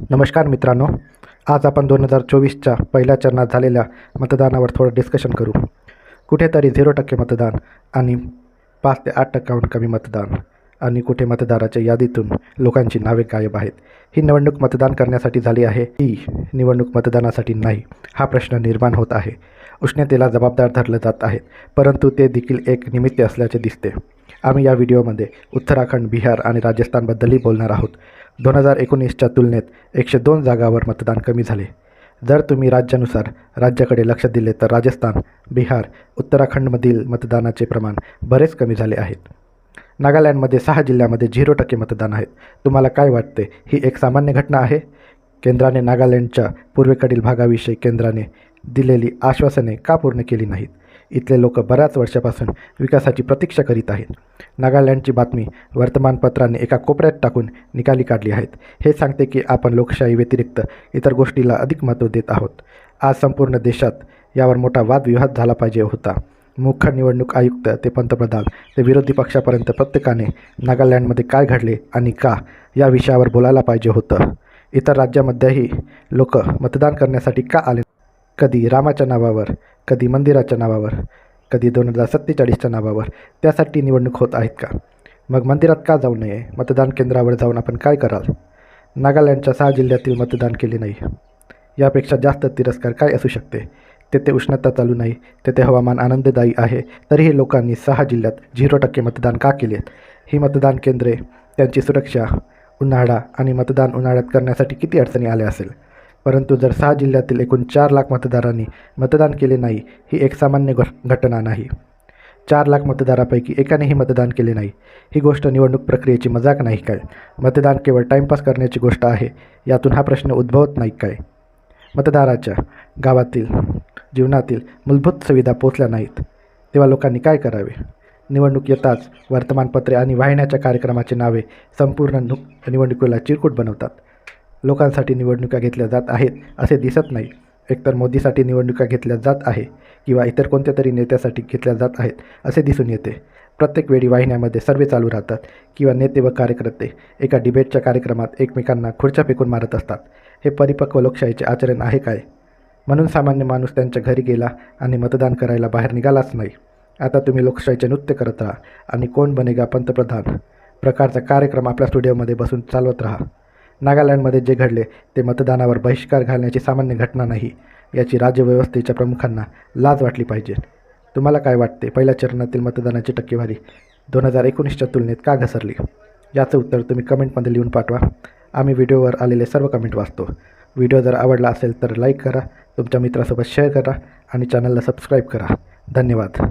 नमस्कार मित्रांनो आज आपण दोन हजार चोवीसच्या पहिल्या चरणात झालेल्या मतदानावर थोडं डिस्कशन करू. कुठेतरी झिरो टक्के मतदान आणि पाच ते आठ टक्क्याहून कमी मतदान आणि कुठे मतदाराच्या यादीतून लोकांची नावे गायब आहेत. ही निवडणूक मतदान करण्यासाठी झाली आहे ही निवडणूक मतदानासाठी नाही हा प्रश्न निर्माण होत आहे. उष्णतेला जबाबदार धरलं जात आहे परंतु ते देखील एक निमित्त असल्याचे दिसते. आम्ही या व्हिडिओमध्ये उत्तराखंड बिहार आणि राजस्थानबद्दलही बोलणार आहोत. दोन हजार एकोणीसच्या तुलनेत एकशे दोन जागावर मतदान कमी झाले. जर तुम्ही राज्यानुसार राज्याकडे लक्ष दिले तर राजस्थान बिहार उत्तराखंडमधील मतदानाचे प्रमाण बरेच कमी झाले आहेत. नागालँडमध्ये सहा जिल्ह्यामध्ये झिरो टक्के मतदान आहेत. तुम्हाला काय वाटते? ही एक सामान्य घटना आहे? केंद्राने नागालँडच्या पूर्वेकडील भागाविषयी केंद्राने दिलेली आश्वासने का पूर्ण केली नाहीत? इथले लोक बऱ्याच वर्षापासून विकासाची प्रतीक्षा करीत आहेत. नागालँडची बातमी वर्तमानपत्रांनी एका कोपऱ्यात टाकून निकाली काढली आहेत. हे सांगते की आपण लोकशाही व्यतिरिक्त इतर गोष्टीला अधिक महत्त्व देत आहोत. आज संपूर्ण देशात यावर मोठा वादविवाद झाला पाहिजे होता. मुख्य निवडणूक आयुक्त ते पंतप्रधान ते विरोधी पक्षापर्यंत प्रत्येकाने नागालँडमध्ये काय घडले आणि का या विषयावर बोलायला पाहिजे होतं. इतर राज्यामध्येही लोक मतदान करण्यासाठी का आले? कधी रामाच्या नावावर कधी मंदिराच्या नावावर कधी दोन हजार सत्तेचाळीसच्या नावावर. त्यासाठी निवडणूक होत आहेत का? मग मंदिरात का जाऊ नये? मतदान केंद्रावर जाऊन आपण काय कराल? नागालँडच्या सहा जिल्ह्यातील मतदान केले नाही. यापेक्षा जास्त तिरस्कार काय असू शकते? तेथे उष्णता चालू नाही तेथे हवामान आनंददायी आहे तरीही लोकांनी सहा जिल्ह्यात झिरो टक्के मतदान का केलेत? ही मतदान केंद्रे त्यांची सुरक्षा उन्हाळा आणि मतदान उन्हाळ्यात करण्यासाठी किती अडचणी आल्या असेल? परंतु जर सहा जिल्ह्यातील एकूण चार लाख मतदारांनी मतदान केले नाही ही एक सामान्य घ घटना नाही. चार लाख मतदारापैकी एकानेही मतदान केले नाही. ही गोष्ट निवडणूक प्रक्रियेची मजाक नाही काय? मतदान केवळ टाईमपास करण्याची गोष्ट आहे यातून हा प्रश्न उद्भवत नाही काय? मतदाराच्या गावातील जीवनातील मूलभूत सुविधा पोचल्या नाहीत. तेव्हा लोकांनी काय करावे? निवडणूक येताच वर्तमानपत्रे आणि वाहिन्याच्या कार्यक्रमाची नावे संपूर्ण नु निवडणुकीला चिरकूट बनवतात. लोकांसाठी निवडणुका घेतल्या जात आहेत असे दिसत नाही. एकतर मोदीसाठी निवडणुका घेतल्या जात आहे किंवा इतर कोणत्या तरी नेत्यासाठी घेतल्या जात आहेत असे दिसून येते. प्रत्येक वेळी वाहिन्यामध्ये सर्वे चालू राहतात किंवा नेते व कार्यकर्ते एका डिबेटच्या कार्यक्रमात एकमेकांना खुर्च्या फेकून मारत असतात. हे परिपक्व लोकशाहीचे आचरण आहे काय? म्हणून सामान्य माणूस त्यांच्या घरी गेला आणि मतदान करायला बाहेर निघालाच नाही. आता तुम्ही लोकशाहीचे नृत्य करत राहा आणि कोण बनेगा पंतप्रधान? प्रकारचा कार्यक्रम आपल्या स्टुडिओमध्ये बसून चालवत राहा. नागालँडमध्ये जे घडले ते मतदानावर बहिष्कार घालण्याची सामान्य घटना नाही. याची राज्यव्यवस्थेच्या प्रमुखांना लाज वाटली पाहिजे. तुम्हाला काय वाटते? पहिल्या चरणातील मतदानाची टक्केवारी दोन हजार एकोणीसच्या तुलनेत का घसरली? याचं उत्तर तुम्ही कमेंटमध्ये लिहून पाठवा. आम्ही व्हिडिओवर आलेले सर्व कमेंट वाचतो. व्हिडिओ जर आवडला असेल तर लाईक करा तुमच्या मित्रासोबत शेअर करा आणि चॅनलला सबस्क्राईब करा. धन्यवाद.